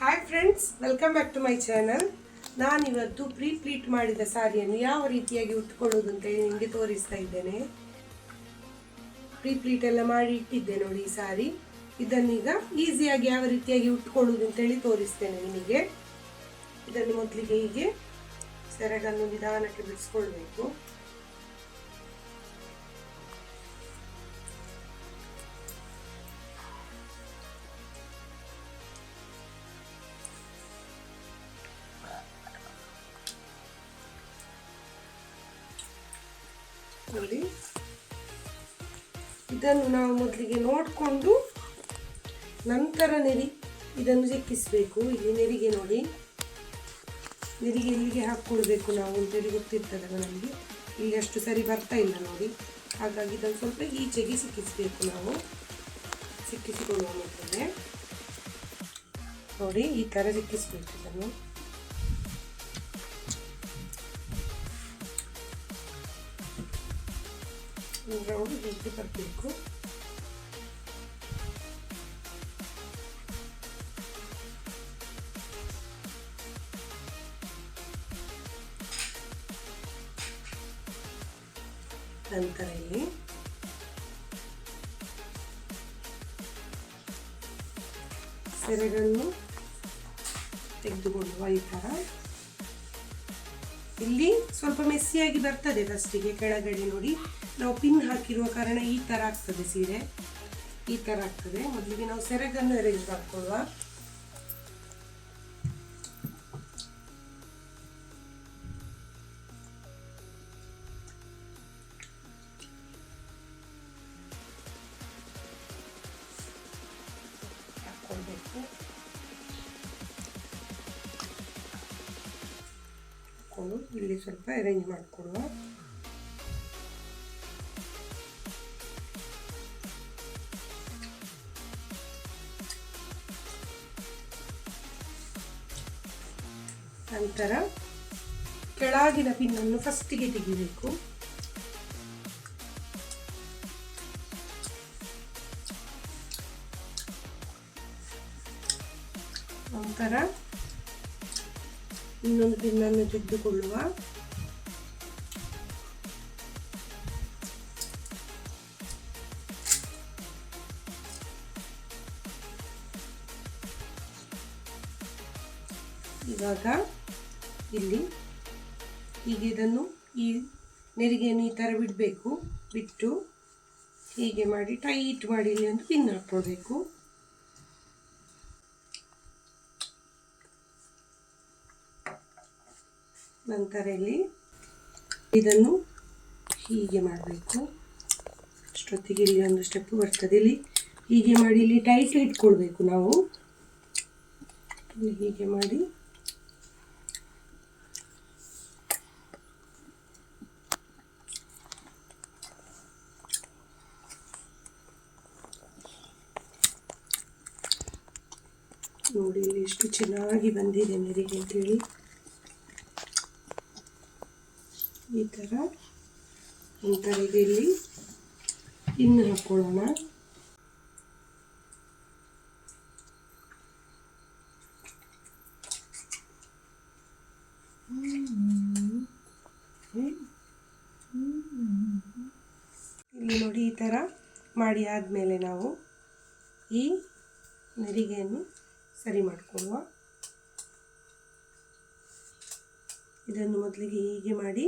Hi friends welcome back to my channel ನಾನಿವತ್ತು pre pleat ಮಾಡಿದ ಸಾರಿಯನ್ನು ಯಾವ ರೀತಿಯಾಗಿ ಉಟ್ಕೊಳ್ಳೋದು ಅಂತ ನಿಮಗೆ ತೋರಿಸ್ತಾ ಇದ್ದೇನೆ. ಪ್ರೀ ಪ್ಲೀಟ್ ಎಲ್ಲ ಮಾಡಿ ಇಟ್ಟಿದ್ದೆ ನೋಡಿ ಈ ಸಾರಿ. ಇದನ್ನೀಗ ಈಸಿಯಾಗಿ ಯಾವ ರೀತಿಯಾಗಿ ಉಟ್ಕೊಳ್ಳೋದು ಅಂತೇಳಿ ತೋರಿಸ್ತೇನೆ ನಿಮಗೆ. ಇದನ್ನು ಮೊದಲಿಗೆ ಹೀಗೆ ಸೆರಗನ್ನು ನಿಧಾನಕ್ಕೆ ಬಿಡಿಸ್ಕೊಳ್ಬೇಕು. ನೋಡಿ. ಇದನ್ನು ನಾವು ಮೊದಲಿಗೆ ನೋಡಿಕೊಂಡು ನಂತರ ನೆರಿ, ಇದನ್ನು ಸಿಕ್ಕಿಸಬೇಕು. ಇಲ್ಲಿ ನೆರಿಗೆ ನೋಡಿ. ನೆರಿಗೆ ಇಲ್ಲಿಗೆ ಹಾಕ್ಕೊಳ್ಬೇಕು ನಾವು ಅಂತೇಳಿ ಗೊತ್ತಿರ್ತದಲ್ಲ ನಮಗೆ. ಇಲ್ಲಿ ಅಷ್ಟು ಸರಿ ಬರ್ತಾ ಇಲ್ಲ ನೋಡಿ. ಹಾಗಾಗಿ ಇದನ್ನು ಸ್ವಲ್ಪ ಈಚೆಗೆ ಸಿಕ್ಕಿಸಬೇಕು ನಾವು. ಸಿಕ್ಕಿಸಿಕೊಳ್ಳುವ ಮೊದಲೇ. ನೋಡಿ, ಈ ಥರ ಸಿಕ್ಕಿಸ್ಬೇಕು ಇದನ್ನು. ರೌಂಡ್ ಹೀಗೆ ಬರಬೇಕು. ನಂತರ ಇಲ್ಲಿ ಸೆರೆಗಳನ್ನು ತೆಗೆದುಕೊಳ್ಳುವ ಈ ಥರ ಇಲ್ಲಿ ಸ್ವಲ್ಪ ಮೆಸ್ಸಿಯಾಗಿ ಬರ್ತದೆ ಫಸ್ಟಿಗೆ ಕೆಳಗಡೆ ನೋಡಿ. ನಾವು ಪಿನ್ ಹಾಕಿರುವ ಕಾರಣ ಈ ಥರ ಆಗ್ತದೆ ಸೀರೆ. ಈ ಥರ ಆಗ್ತದೆ. ಮೊದಲಿಗೆ ನಾವು ಸೆರಗನ್ನು ಅರೇಂಜ್ ಮಾಡ್ಕೊಳ್ಳುವ. ಹಾಕ್ಕೊಳ್ಬೇಕು ಹಾಕ್ಕೊಂಡು ಇಲ್ಲಿ ಸ್ವಲ್ಪ ಅರೇಂಜ್ ಮಾಡಿಕೊಳ್ಳುವ. ನಂತರ ಕೆಳಗಿನ ಪಿನ್ನನ್ನು ಫಸ್ಟಿಗೆ ತೆಗಿಬೇಕು. ನಂತರ ಇನ್ನೊಂದು ಪಿನ್ನನ್ನು ತೆಗೆದುಕೊಳ್ಳುವ. ಇವಾಗ ಇಲ್ಲಿ ಹೀಗೆ ಇದನ್ನು ಈ ನೆರಿಗೆಯನ್ನು ಈ ಥರ ಬಿಡಬೇಕು. ಬಿಟ್ಟು ಹೀಗೆ ಮಾಡಿ ಟೈಟ್ ಮಾಡಿ ಇಲ್ಲಿ ಒಂದು ಪಿನ್ ಹಾಕ್ಕೊಳ್ಬೇಕು ನಂತರ ಇಲ್ಲಿ ಇದನ್ನು ಹೀಗೆ ಮಾಡಬೇಕು. ಅಷ್ಟೊತ್ತಿಗೆ ಇಲ್ಲಿ ಒಂದು ಸ್ಟೆಪ್ ಬರ್ತದೆ. ಇಲ್ಲಿ ಹೀಗೆ ಮಾಡಿ ಇಲ್ಲಿ ಟೈಟ್ ಇಟ್ಕೊಳ್ಬೇಕು ನಾವು. ಹೀಗೆ ಮಾಡಿ ನೋಡಿ, ಎಷ್ಟು ಚೆನ್ನಾಗಿ ಬಂದಿದೆ ನೆರಿಗೆ ಅಂತೇಳಿ. ಈ ಥರ ನಂತರ ಇಲ್ಲಿ. ಇನ್ನು ಹಾಕ್ಕೊಳ್ಳೋಣ ಇಲ್ಲಿ ನೋಡಿ ಈ ಥರ ಮಾಡಿ ಆದಮೇಲೆ ನಾವು ಈ ನೆರಿಗೆಯನ್ನು ಸರಿ ಮಾಡಿಕೊಡುವ ಇದನ್ನು ಮೊದಲಿಗೆ ಹೀಗೆ ಮಾಡಿ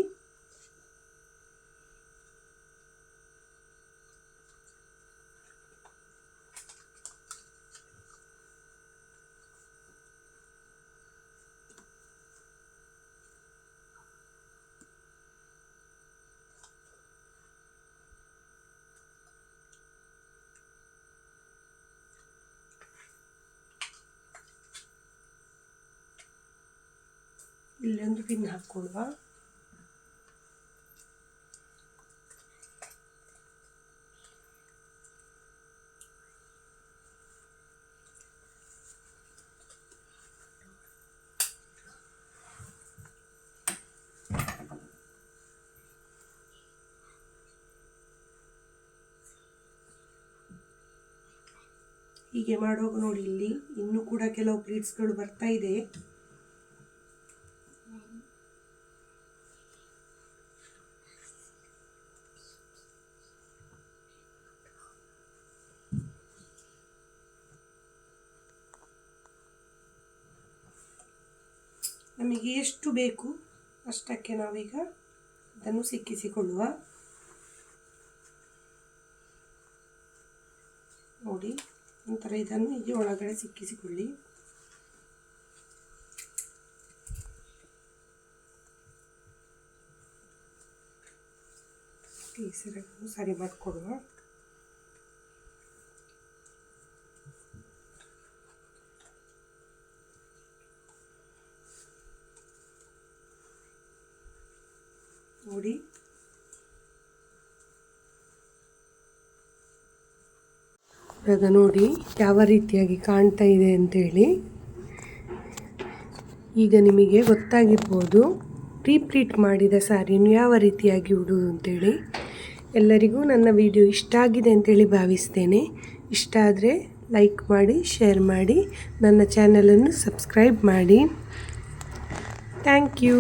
ಇಲ್ಲೊಂದು ಪಿನ್ ಹಾಕ್ಕೊಳ್ಳುವ ಹೀಗೆ ಮಾಡುವಾಗ ನೋಡಿ ಇಲ್ಲಿ ಇನ್ನು ಕೂಡ ಕೆಲವು ಪ್ಲೀಟ್ಸ್ಗಳು ಬರ್ತಾ ಇದೆ. ನಮಗೆ ಎಷ್ಟು ಬೇಕು ಅಷ್ಟಕ್ಕೆ ನಾವೀಗ ಅದನ್ನು ಸಿಕ್ಕಿಸಿಕೊಳ್ಳುವ. ನೋಡಿ, ನಂತರ ಇದನ್ನು ಹೀಗೆ ಒಳಗಡೆ ಸಿಕ್ಕಿಸಿಕೊಳ್ಳಿ. ಈ ಸೆರಗನ್ನು ಸರಿ ಮಾಡಿಕೊಡುವ ನೋಡಿ. ಇವಾಗ ನೋಡಿ ಯಾವ ರೀತಿಯಾಗಿ ಕಾಣ್ತಾ ಇದೆ ಅಂತೇಳಿ. ಈಗ ನಿಮಗೆ ಗೊತ್ತಾಗಿರ್ಬೋದು ರೀಪ್ರೀಟ್ ಮಾಡಿದ ಸ್ಯಾರಿಯನ್ನು ಯಾವ ರೀತಿಯಾಗಿ ಉಡುವುದು ಅಂತೇಳಿ. ಎಲ್ಲರಿಗೂ ನನ್ನ ವಿಡಿಯೋ ಇಷ್ಟ ಆಗಿದೆ ಅಂತೇಳಿ ಭಾವಿಸ್ತೇನೆ. ಇಷ್ಟ ಆದರೆ ಲೈಕ್ ಮಾಡಿ, ಶೇರ್ ಮಾಡಿ, ನನ್ನ ಚಾನಲನ್ನು ಸಬ್ಸ್ಕ್ರೈಬ್ ಮಾಡಿ. Thank you.